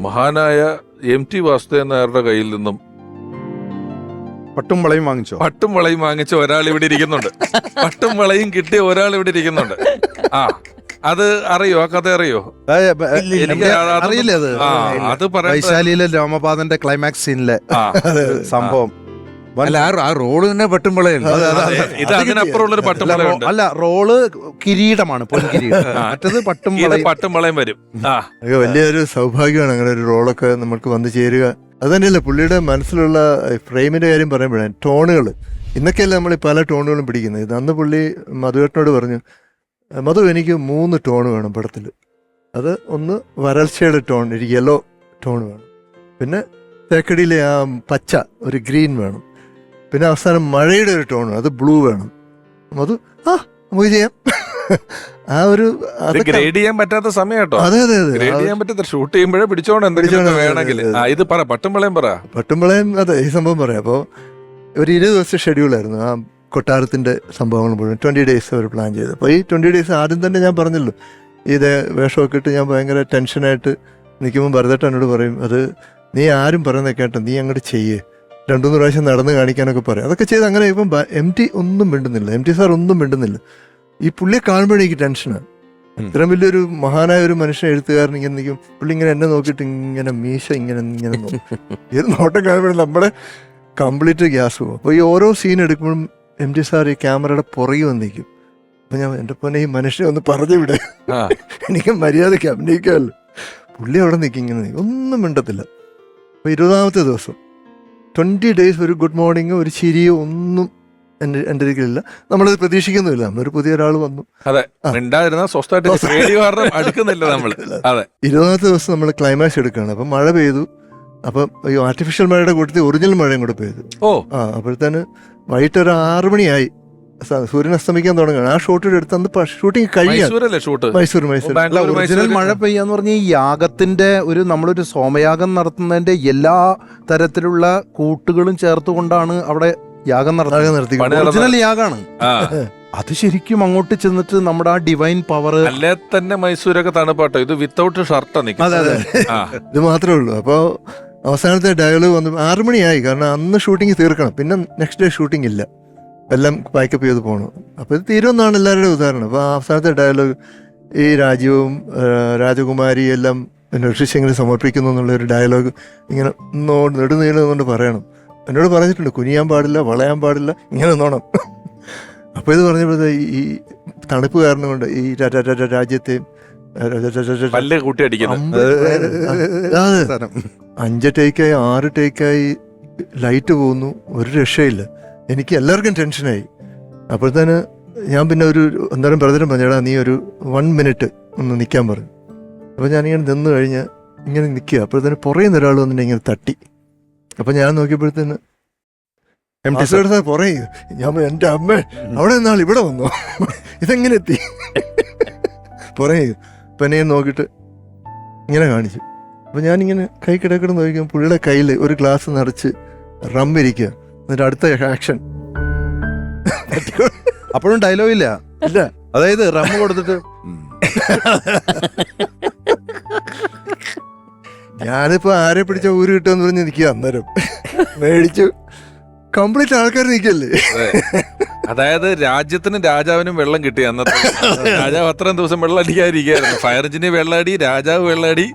മഹാനായ M T Vasudevan നായരുടെ കയ്യിൽ നിന്നും പട്ടും വളയും വാങ്ങിച്ചോ? പട്ടും വളയും വാങ്ങിച്ച ഒരാൾ ഇവിടെ ഇരിക്കുന്നുണ്ട്. പട്ടും വളയും കിട്ടിയ ഒരാൾ ഇവിടെ ഇരിക്കുന്നുണ്ട്. ആ അത് അറിയോ? ആ കഥ അറിയോ? അറിയില്ല അത്. അത് വൈശാലിയിലെ രാമപാദന്റെ ക്ലൈമാക്സ് സീനിലെ ആ, സംഭവം. അല്ല ആ റോൾ തന്നെ പെട്ടുമ്പോളയല്ല. ഇത് അല്ല, റോൾ കിരീടമാണ് പൊൻകിരീടം. മറ്റത് വരും. അതൊക്കെ വലിയൊരു സൗഭാഗ്യമാണ് അങ്ങനെ ഒരു റോളൊക്കെ നമുക്ക് വന്നു ചേരുക. അത് തന്നെയല്ല പുള്ളിയുടെ മനസ്സിലുള്ള ഫ്രെയിമിന്റെ കാര്യം പറയുമ്പോഴാണ് ടോണുകൾ. ഇന്നൊക്കെയല്ല നമ്മൾ പല ടോണുകളും പിടിക്കുന്നത്. ഇത് അന്ന് പുള്ളി മധുവേട്ടനോട് പറഞ്ഞു മധു എനിക്ക് മൂന്ന് ടോൺ വേണം പടത്തിൽ. അത് ഒന്ന് വരൾച്ചയുടെ ടോൺ ഒരു യെല്ലോ ടോൺ വേണം. പിന്നെ തേക്കടിയിലെ ആ പച്ച ഒരു ഗ്രീൻ വേണം. പിന്നെ അവസാനം മഴയുടെ ഒരു ടോൺ അത് ബ്ലൂ വേണം. അത് ആ നമുക്ക് ചെയ്യാം. ആ ഒരു ഗ്രേഡ് ചെയ്യാൻ പറ്റാത്ത സമയം കേട്ടോ. അതെ അതെ അതെ. ഗ്രേഡ് ചെയ്യാൻ പറ്റാത്ത ഷൂട്ട് ചെയ്യുമ്പോഴേ പിടിച്ചോണ്ട് എന്തെങ്കിലും വേണമെങ്കിൽ. ഇത് പറ പട്ടുമ്പളയും പറ. പട്ടുമ്പളയും അതെ ഈ സംഭവം പറയാം. അപ്പോൾ ഒരു ഇരുപത് ദിവസത്തെ ഷെഡ്യൂളായിരുന്നു ആ കൊട്ടാരത്തിന്റെ സംഭവങ്ങൾ മുഴുവൻ ട്വന്റി ഡേയ്സ് അവർ പ്ലാൻ ചെയ്തു അപ്പോൾ ഈ ട്വന്റി ഡേയ്സ് ആദ്യം തന്നെ ഞാൻ പറഞ്ഞല്ലോ ഇത് വേഷമൊക്കെ ഇട്ട് ഞാൻ ഭയങ്കര ടെൻഷനായിട്ട് നിൽക്കുമ്പോൾ ഭരതട്ടനോട് എന്നോട് പറയും അത് നീ ആരും പറയുന്നത് കേട്ടോ നീ അങ്ങോട്ട് ചെയ്യേ. രണ്ടു മൂന്ന് പ്രാവശ്യം നടന്ന് കാണിക്കാനൊക്കെ പറയും. അതൊക്കെ ചെയ്ത് അങ്ങനെ ഇപ്പം എം ടി ഒന്നും മിണ്ടുന്നില്ല. എം ടി സാർ ഒന്നും മിണ്ടുന്നില്ല. ഈ പുള്ളിയെ കാണുമ്പോഴേ എനിക്ക് ടെൻഷനാണ്. ഇത്രയും വലിയൊരു മഹാനായ ഒരു മനുഷ്യൻ എഴുത്തുകാരൻ ഇങ്ങനെ നിൽക്കും. പുള്ളി ഇങ്ങനെ എന്നെ നോക്കിയിട്ട് ഇങ്ങനെ മീശ ഇങ്ങനെ ഇങ്ങനെ ഏത് നോട്ടം കാണുമ്പോഴും നമ്മുടെ കംപ്ലീറ്റ് ഗ്യാസ് പോകും അപ്പോൾ ഈ ഓരോ സീൻ എടുക്കുമ്പോഴും എം ടി സാർ ഈ ക്യാമറയുടെ പുറകെ വന്നിരിക്കും അപ്പം ഞാൻ എന്റെ പൊന്നെ ഈ മനുഷ്യനെ ഒന്ന് പറഞ്ഞു വിടെ. എനിക്ക് മര്യാദയ്ക്ക് അഭിനയിക്കാമല്ലോ. പുള്ളി അവിടെ നിൽക്കും ഇങ്ങനെ. നിൽക്കും. ഒന്നും മിണ്ടത്തില്ല. അപ്പോൾ ഇരുപതാമത്തെ ദിവസം ട്വന്റി ഡേയ്സ് ഒരു ഗുഡ് മോർണിംഗ് ഒരു ചിരിയോ ഒന്നും എന്റെ എന്റെ അടുക്കലില്ല നമ്മളത് പ്രതീക്ഷിക്കുന്നില്ല നമ്മളൊരു പുതിയ ഒരാൾ വന്നു. മിണ്ടായിരുന്ന സ്വസ്ഥമായിട്ട് റേഡിയോ കാരണം അടുക്കുന്നില്ല നമ്മൾ അതെ. ഇരുപതാമത്തെ ദിവസം നമ്മൾ ക്ലൈമാക്സ് എടുക്കുകയാണ്. അപ്പം മഴ പെയ്തു. അപ്പം ഈ ആർട്ടിഫിഷ്യൽ മഴയുടെ കൂട്ടത്തിൽ ഒറിജിനൽ മഴയും കൂടെ പെയ്തു. ഓ. ആ അപ്പോഴത്തേന് വൈകിട്ട് ഒരു ആറ് മണിയായി. സൂര്യൻ അസ്തമിക്കാൻ തുടങ്ങുകയാണ്. ആ ഷോട്ട് എടുത്ത് അന്ന് ഷൂട്ടിംഗ് കഴിയാം മൈസൂരല്ലേ ഷൂട്ട് മൈസൂർ മൈസൂർ. അല്ല ഒറിജിനൽ. മഴ പെയ്യാന്ന് പറഞ്ഞ ഈ യാഗത്തിന്റെ ഒരു നമ്മളൊരു സോമയാഗം നടത്തുന്നതിന്റെ എല്ലാ തരത്തിലുള്ള കൂട്ടുകളും ചേർത്തുകൊണ്ടാണ് അവിടെ യാഗം നടത്തുന്നത്. ആകെ നിർത്തി ഒറിജിനൽ യാഗാണ്. അത് ശരിക്കും അങ്ങോട്ട് ചെന്നിട്ട് നമ്മുടെ ആ ഡിവൈൻ പവർ അല്ലേ തന്നെ മൈസൂരൊക്കെ തണുപ്പാട്ടോ. ഇത് വിത്തൗട്ട് ഷർട്ടാ നിൽക്കും അതെ അതെ. ഇത് മാത്രമേ ഉള്ളൂ. അപ്പോൾ അവസാനത്തെ ഡയലോഗ് വന്നു ആറുമണിയായി. കാരണം അന്ന് ഷൂട്ടിംഗ് തീർക്കണം. പിന്നെ നെക്സ്റ്റ് ഡേ ഷൂട്ടിംഗ് ഇല്ല. എല്ലാം പാക്കപ്പ് ചെയ്ത് പോകണം അപ്പോൾ ഇത് തീരുമെന്നാണ് എല്ലാവരുടെയും ഉദാഹരണം. അപ്പോൾ അവസാനത്തെ ഡയലോഗ് ഈ രാജ്യവും രാജകുമാരി എല്ലാം ഋഷിശെങ്കിലും സമർപ്പിക്കുന്നു എന്നുള്ള ഒരു ഡയലോഗ് ഇങ്ങനെ നോട് നെടുനീളം കൊണ്ട് പറയണം. എന്നോട് പറഞ്ഞിട്ടുണ്ട് കുനിയാൻ പാടില്ല വളയാൻ പാടില്ല ഇങ്ങനെ നോണം അപ്പോൾ ഇത് പറഞ്ഞപ്പോഴത്തെ ഈ തണുപ്പ് കാരണം കൊണ്ട് ഈ രാജ്യത്തെയും അഞ്ച് ടേക്കായി ആറ് ടേക്കായി ലൈറ്റ് പോകുന്നു ഒരു രക്ഷയില്ല. എനിക്ക് എല്ലാവർക്കും ടെൻഷനായി. അപ്പോഴത്തേന് ഞാൻ പിന്നെ ഒരു അന്നേരം ബ്രദറും പറഞ്ഞടാ നീ ഒരു വൺ മിനിറ്റ് ഒന്ന് നിൽക്കാൻ പറഞ്ഞു. അപ്പോൾ ഞാനിങ്ങനെ നിന്ന് കഴിഞ്ഞ് ഇങ്ങനെ നിൽക്കുക. അപ്പോഴത്തേന് പുറകെ നിന്ന് ഒരാൾ വന്നിട്ട് ഇങ്ങനെ തട്ടി. അപ്പം ഞാൻ നോക്കിയപ്പോഴത്തേന് എം ടി സാർ. സാർ പുറകെ ഞാൻ എന്റെ അമ്മ അവിടെ നിന്നാൾ ഇവിടെ വന്നു? ഇതെങ്ങനെ എത്തി? പുറകെ അപ്പം എന്നെ നോക്കിയിട്ട് ഇങ്ങനെ കാണിച്ചു. അപ്പം ഞാനിങ്ങനെ കൈ കിടക്കണം നോക്കിയപ്പോൾ പുള്ളിയുടെ കയ്യിൽ ഒരു ഗ്ലാസ് നിറച്ച് റം ഇരിക്കുക എന്നിട്ട് അടുത്ത ആക്ഷൻ അപ്പോഴും ഡയലോഗ് ഇല്ല. ഇല്ല. അതായത് റമ്മ കൊടുത്തിട്ട് ഞാനിപ്പോ ആരെ പിടിച്ച ഊര് കിട്ടുമെന്ന് പറഞ്ഞ് നിൽക്കുക അന്നേരം. മേടിച്ചു. കംപ്ലീറ്റ് ആൾക്കാർ നിൽക്കല്ലേ അതായത് രാജ്യത്തിന് രാജാവിനും വെള്ളം കിട്ടി അന്നത്തെ. രാജാവ് അത്രയും ദിവസം വെള്ളം അടിക്കാതിരിക്കുകയായിരുന്നു ഫയർ എഞ്ചിന് വെള്ളാടി രാജാവ് വെള്ളമടി.